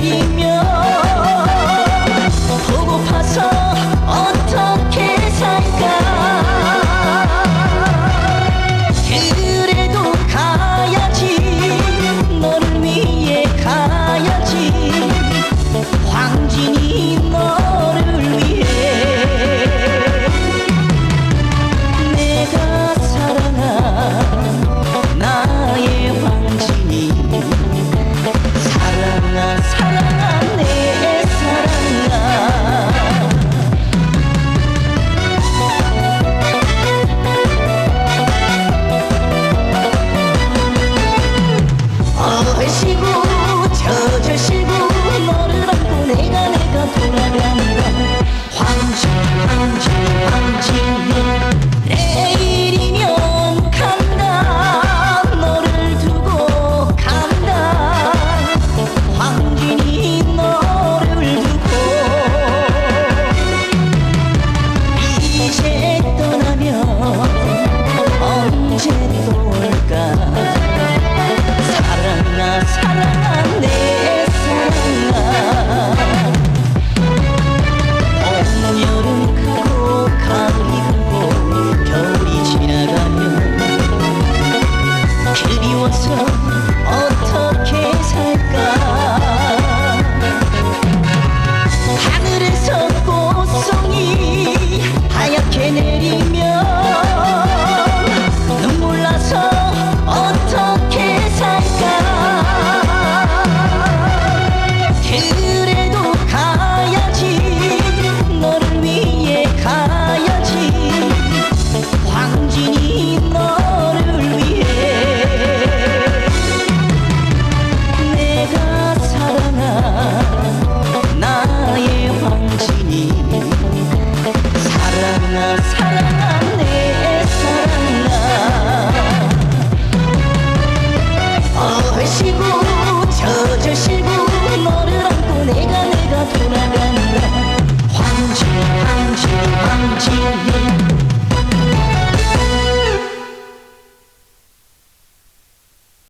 making me 시고 젖으시고 너를 안고 내가 내가 돌아 Sunday.